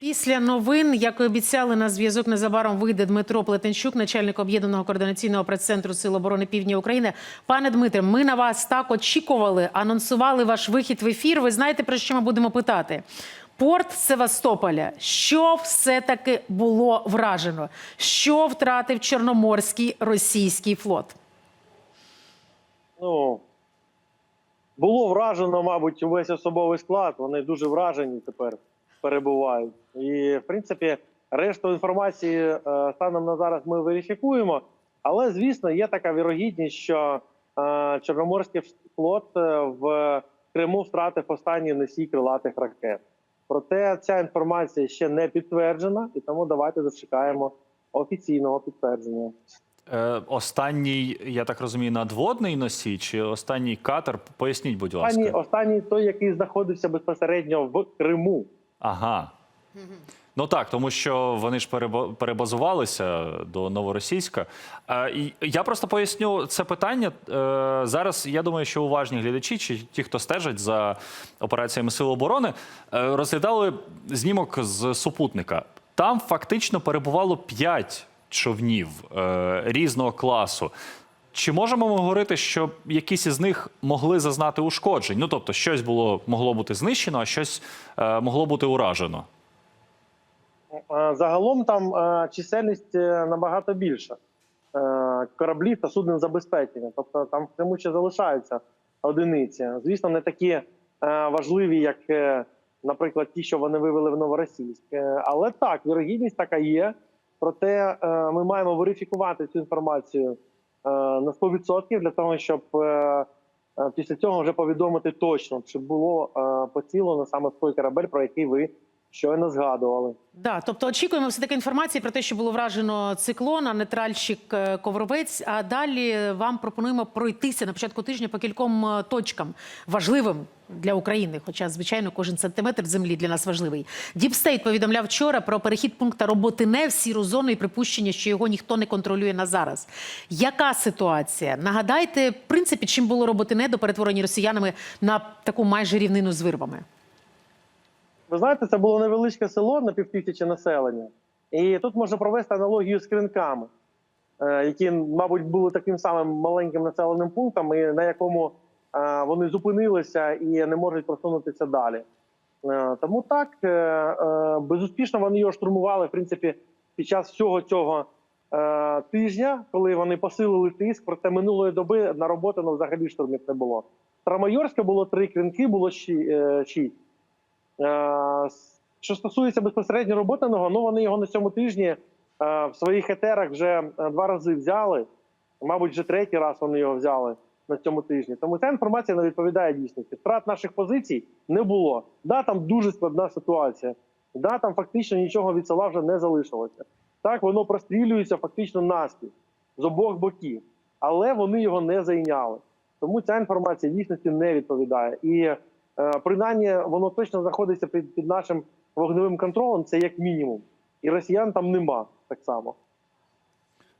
Після новин, як і обіцяли, на зв'язок незабаром вийде Дмитро Плетенчук, начальник об'єднаного координаційного прес-центру Сил оборони Півдня України. Пане Дмитре, ми на вас так очікували, анонсували ваш вихід в ефір. Ви знаєте, про що ми будемо питати? Порт Севастополя. Що все-таки було вражено? Що втратив Чорноморський російський флот? Ну було вражено, мабуть, увесь особовий склад. Вони дуже вражені тепер перебувають. І в принципі, решту інформації е, станом на зараз ми верифікуємо. Але звісно, є така вірогідність, що е, Чорноморський флот е, в Криму втратив останній носій крилатих ракет. Проте ця інформація ще не підтверджена, і тому давайте зачекаємо офіційного підтвердження. Е, останній, я так розумію, надводний носій чи останній катер? Поясніть, будь ласка. Останній, останній той, який знаходився безпосередньо в Криму. Ага. Ну так, тому що вони ж перебазувалися до новоросійська. Е, я просто поясню це питання. Е, зараз я думаю, що уважні глядачі чи ті, хто стежать за операціями Сил оборони, е, розглядали знімок з супутника. Там фактично перебувало п'ять човнів різного класу. Чи можемо ми говорити, що якісь із них могли зазнати ушкоджень? Ну тобто, щось було могло бути знищено, а щось е, могло бути уражено. Е, Загалом там е, чисельність е, набагато більша е, кораблів та суден забезпечення. Тобто там в Криму ще залишаються одиниці. Звісно, не такі е, важливі, як, е, наприклад, ті, що вони вивели в Новоросійськ. Е, Але так, вірогідність така є. Проте е, ми маємо верифікувати цю інформацію на 100% для того, щоб е, е, після цього вже повідомити точно, чи було е, поцілено саме той корабель, про який ви щойно згадували. Да, тобто очікуємо все таки інформації про те, що було вражено циклон, а нейтральщик е, Ковровець. А далі вам пропонуємо пройтися на початку тижня по кільком е, точкам важливим для України. Хоча, звичайно, кожен сантиметр землі для нас важливий. Діпстейт повідомляв вчора про перехід пункта Роботине в сіру зону і припущення, що його ніхто не контролює на зараз. Яка ситуація? Нагадайте, в принципі, чим було Роботине до перетворення росіянами на таку майже рівнину з вирвами. Ви знаєте, це було невеличке село на півтисячі населення, і тут можна провести аналогію з кринками, е, які, мабуть, були таким самим маленьким населеним пунктом, і на якому е, вони зупинилися і не можуть просунутися далі. Е, Тому так безуспішно вони його штурмували, в принципі, під час всього цього тижня, коли вони посилили тиск, проте минулої доби на роботу ну, взагалі штурмів не було. Трамайорська було три кринки, було ші- шість. Е, Що стосується безпосередньо роботаного, ну вони його на цьому тижні е, в своїх етерах вже е, два рази взяли. Мабуть, вже третій раз вони його взяли на цьому тижні. Тому ця інформація не відповідає дійсності. Втрат наших позицій не було. Да, там дуже складна ситуація. Да, там фактично нічого від села вже не залишилося. Так, воно прострілюється фактично наспів з обох боків, але вони його не зайняли. Тому ця інформація дійсності не відповідає. І принаймні воно точно знаходиться під, під нашим вогневим контролем, це як мінімум. І росіян там нема так само.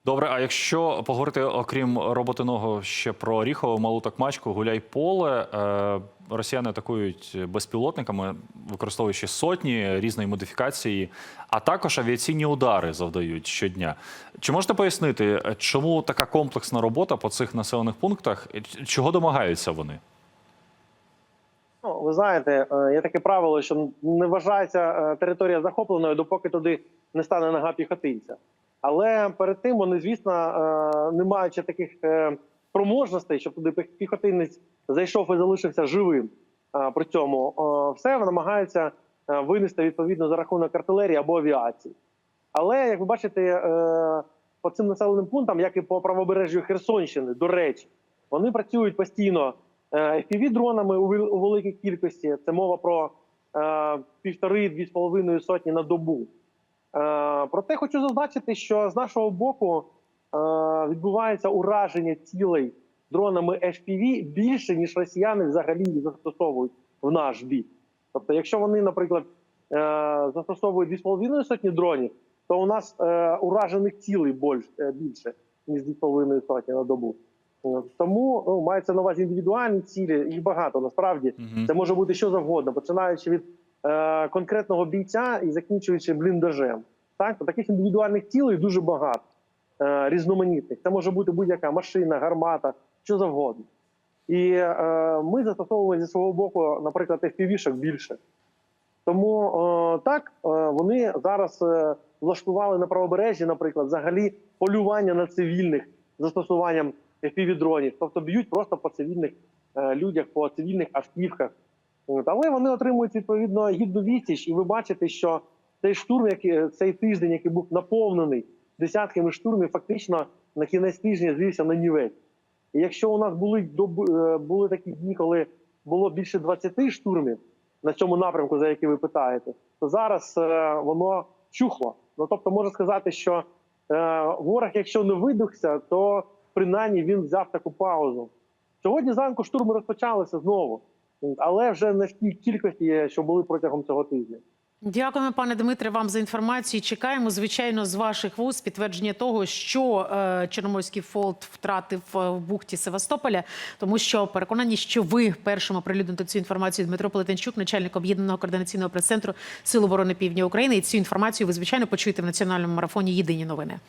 Добре, а якщо поговорити окрім роботиного ще про Оріхово, Малу Такмачку, Гуляй-Поле, е, росіяни атакують безпілотниками, використовуючи сотні різної модифікації, а також авіаційні удари завдають щодня. Чи можете пояснити, е, чому така комплексна робота по цих населених пунктах? Е, Чого домагаються вони? Ну, ви знаєте, е, є таке правило, що не вважається е, територія захопленою, допоки туди не стане нога піхотинця. Але перед тим вони, звісно, е, не маючи таких спроможностей, щоб туди піхотинець зайшов і залишився живим. При цьому все намагаються винести відповідно за рахунок артилерії або авіації. Але як ви бачите, по цим населеним пунктам, як і по правобережжю Херсонщини, до речі, вони працюють постійно fpv дронами у великій кількості. Це мова про е, півтори-дві з половиною сотні на добу. Е, Проте хочу зазначити, що з нашого боку е, відбувається ураження цілей дронами FPV більше, ніж росіяни взагалі застосовують в наш бік. Тобто, якщо вони, наприклад, е, застосовують 2,5 сотні дронів, то у нас е, уражених цілей більш- е, більше, ніж 2,5 сотні на добу. Е, Тому ну, мається на увазі індивідуальні цілі, їх багато насправді. Мгм. Це може бути що завгодно, починаючи від е, конкретного бійця і закінчуючи бліндажем. Так, таких індивідуальних цілей дуже багато е, різноманітних. Це може бути будь-яка машина, гармата, що завгодно. І е, ми застосовуємо зі свого боку, наприклад, FPV-шок більше. Тому е, так е, вони зараз е, влаштували на правобережжі, наприклад, взагалі полювання на цивільних застосуванням FPV-дронів, тобто б'ють просто по цивільних е, людях, по цивільних автівках. Але вони отримують відповідно гідну відсіч, і ви бачите, що цей штурм, який цей тиждень, який був наповнений десятками штурмів, фактично на кінець тижня звівся на нівець. І якщо у нас були е, були такі дні, коли було більше 20 штурмів на цьому напрямку, за який ви питаєте, то зараз е, воно чухло. Ну тобто, можна сказати, що е, ворог, якщо не видухся, то принаймні він взяв таку паузу. Сьогодні зранку штурми розпочалися знову, але вже не в тій кількості, що були протягом цього тижня. Дякуємо, пане Дмитре, вам за інформацію. Чекаємо, звичайно, з ваших вуз підтвердження того, що е, Чорноморський флот втратив е, в бухті Севастополя, тому що переконані, що ви першим оприлюднити цю інформацію Дмитро Полетенчук, начальник об'єднаного координаційного прес-центру Сил оборони Півдня України. І цю інформацію ви звичайно почуєте в національному марафоні Єдині новини.